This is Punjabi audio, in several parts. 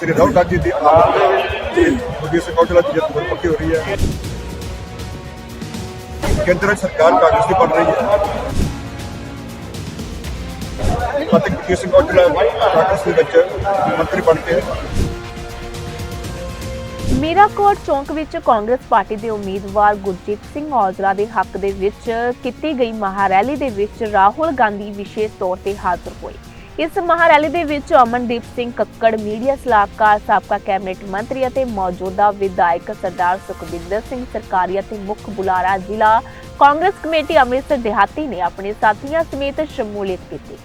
ਸ੍ਰੀ ਰਾਹੁਲ ਗਾਂਧੀ ਦੀ ਆਮਦ ਤੇ ਗੁਰਦੀਪ ਸਿੰਘ ਔਜਲਾ ਦੀ ਜਿੱਤ ਪੱਕੀ ਹੋ ਰਹੀ ਹੈ। ਕੇਂਦਰ ਸਰਕਾਰ ਕਾਂਗਰਸ ਦੀ ਬਣ ਰਹੀ ਹੈ। ਅਤੇ ਗੁਰਦੀਪ ਸਿੰਘ ਔਜਲਾ ਕਾਂਗਰਸ ਦੇ ਵਿੱਚ ਮੰਤਰੀ ਬਣ ਕੇ ਮੀਰਾਕੋਟ ਚੌਂਕ ਵਿੱਚ ਕਾਂਗਰਸ ਪਾਰਟੀ ਦੇ ਉਮੀਦਵਾਰ ਗੁਰਜੀਤ ਸਿੰਘ ਔਜਲਾ ਦੇ ਹੱਕ ਦੇ ਵਿੱਚ ਕੀਤੀ ਗਈ ਮਹਾਰੈਲੀ ਦੇ ਵਿੱਚ ਰਾਹੁਲ ਗਾਂਧੀ ਵਿਸ਼ੇਸ਼ ਤੌਰ ਤੇ ਹਾਜ਼ਰ ਹੋਏ। ਇਸ ਮਹਾਰੈਲੀ ਦੇ ਵਿੱਚ ਅਮਨਦੀਪ ਸਿੰਘ ਕੱਕੜ, ਮੀਡੀਆ ਸਲਾਹਕਾਰ, ਸਾਬਕਾ ਕੈਬਨਿਟ ਮੰਤਰੀ ਅਤੇ ਮੌਜੂਦਾ ਵਿਧਾਇਕ ਸਰਦਾਰ ਸੁਖਬਿੰਦਰ ਸਿੰਘ ਸਰਕਾਰੀ ਅਤੇ ਮੁੱਖ ਬੁਲਾਰਾ ਜ਼ਿਲ੍ਹਾ ਕਾਂਗਰਸ ਕਮੇਟੀ ਅੰਮ੍ਰਿਤਸਰ ਦਿਹਾਤੀ ਨੇ ਆਪਣੇ ਸਾਥੀਆਂ ਸਮੇਤ ਸ਼ਮੂਲੀਅਤ ਕੀਤੀ।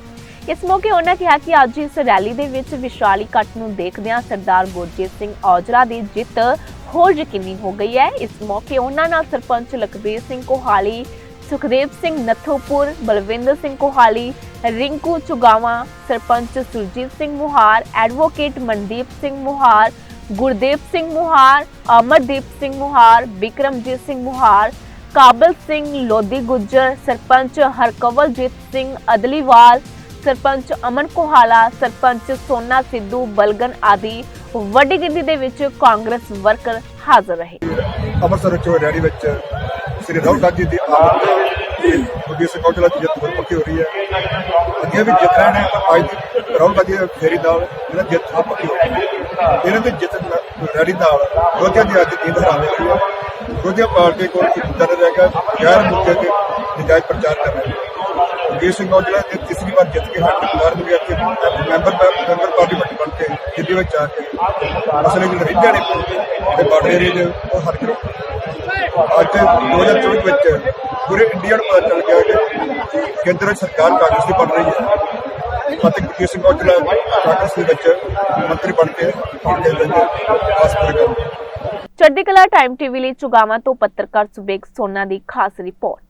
ਇਸ ਮੌਕੇ ਉਹਨਾਂ ਕਿਹਾ ਕਿ ਅੱਜ ਇਸ ਰੈਲੀ ਦੇ ਵਿੱਚ ਵਿਸ਼ਾਲੀ ਇਕੱਠ ਨੂੰ ਦੇਖਦਿਆਂ ਸਰਦਾਰ ਗੁਰਜੀਤ ਸਿੰਘ ਔਜਲਾ ਦੀ ਜਿੱਤ ਹੋਰ ਯਕੀਨੀ ਹੋ ਗਈ ਹੈ। ਇਸ ਮੌਕੇ ਉਹਨਾਂ ਨਾਲ ਸਰਪੰਚ ਲਖਬੀਰ ਸਿੰਘ ਕੋਹਾਲੀ ਸੁਖਦੇਵ ਸਿੰਘ ਨੱਥੋਪੁਰ, ਬਲਵਿੰਦਰ ਸਿੰਘ ਕੋਹਾਲੀ, ਰਿੰਕੂ ਚੁਗਾਵਾ, ਸਰਪੰਚ ਸੁਰਜੀਤ ਸਿੰਘ ਮੁਹਾਰ, ਐਡਵੋਕੇਟ ਮਨਦੀਪ ਸਿੰਘ ਮੁਹਾਰ, ਗੁਰਦੇਵ ਸਿੰਘ ਮੁਹਾਰ, ਅਮਰਦੀਪ ਸਿੰਘ ਮੁਹਾਰ ਵਿਕਰਮਜੀਤ ਸਿੰਘ ਮੁਹਾਰ, ਕਾਬਲ ਸਿੰਘ ਲੋਦੀ ਗੁੱਜਰ, ਸਰਪੰਚ ਹਰਕਵਲਜੀਤ ਸਿੰਘ ਅਦਲੀਵਾਲ, ਸਰਪੰਚ ਅਮਨ ਕੋਹਾਲਾ, ਸਰਪੰਚ ਸੋਨਾ ਸਿੱਧੂ, ਬਲਗਨ ਆਦਿ ਵੱਡੀ ਗਿਣਤੀ ਦੇ ਵਿੱਚ ਕਾਂਗਰਸ ਵਰਕਰ ਹਾਜ਼ਰ ਰਹੇ। ਅੰਮ੍ਰਿਤਸਰ ਚੋਂ ਰੈਲੀ ਵਿੱਚ ਸ੍ਰੀ ਰਾਹੁਲ ਗਾਂਧੀ ਦੀ ਆਮਦ ਤੇ ਗੁਰਦੀਪ ਸਿੰਘ ਔਜਲਾ ਦੀ ਜਿੱਤ ਬਹੁਤ ਪੱਕੀ ਹੋ ਰਹੀ ਹੈ। ਅੱਗੇ ਵੀ ਜਿੱਤ ਰਹੇ ਨੇ ਅੱਜ ਦੀ ਰਾਹੁਲ ਗਾਂਧੀ ਦੀ ਫੇਰੀ ਨਾਲ ਇਹਨਾਂ ਦੀ ਜਿੱਤ ਬਹੁਤ ਪੱਕੀ ਹੋ ਰਹੀ ਹੈ। ਇਹਨਾਂ ਦੀ ਜਿੱਤ ਰੈਲੀ ਨਾਲ ਵਿਰੋਧੀਆਂ ਦੀ ਅੱਜ ਦੀ ਹਰਾਮ ਰਹੀ ਹੈ। ਵਿਰੋਧੀਆਂ ਪਾਰਟੀ ਕੋਲ ਇੱਕ ਮੁੱਦਾ ਨਹੀਂ ਰਹਿ ਗਿਆ, ਗੈਰ ਮੁੱਦੇ ਤੇ ਨਜਾਇਜ਼ ਪ੍ਰਚਾਰ ਕਰ ਰਹੇ ਨੇ ਗੁਰਦੀਪ ਸਿੰਘ ਔਜਲਾ ਨੇ ਤੀਸਰੀ ਵਾਰ ਜਿੱਤ ਕੇ ਹੱਕ ਮਾਰ ਮਿਲਿਆ ਮੈਂਬਰ ਮੈਂਬਰ ਪਾਰਲੀਮੈਂਟ ਬਣ ਕੇ ਦਿੱਲੀ ਵਿੱਚ ਆ ਕੇ ਅਸਲੇ ਜਿਹੜੇ ਰਹਿੰਦੇ ਨੇ ਤੇ ਬਾਰਡਰ ਏਰੀਏ ਦੇ ਉਹ ਹਰ ਕਰੋ ਅੱਜ 2024 ਵਿੱਚ ਪੂਰੇ ਇੰਡੀਆ ਨੂੰ ਪਤਾ ਚੱਲ ਗਿਆ ਕਿ ਕੇਂਦਰ ਸਰਕਾਰ ਕਾਂਗਰਸ ਦੀ ਬਣ ਰਹੀ ਹੈ। ਅਤੇ ਗੁਰਦੀਪ ਸਿੰਘ ਔਜਲਾ ਕਾਂਗਰਸ ਦੇ ਵਿੱਚ ਮੰਤਰੀ ਬਣ ਕੇ ਇੰਡੀਆ ਦੇ ਵਿੱਚ ਪਾਸ ਕਰੇਗਾ ਚੜ੍ਹਦੀ ਕਲਾ ਟਾਈਮ ਟੀਵੀ ਲਈ ਚੁਗਾਵਾਂ ਤੋਂ ਪੱਤਰਕਾਰ ਸੁਬੇਗ ਸੋਨਾ ਦੀ ਖਾਸ ਰਿਪੋਰਟ।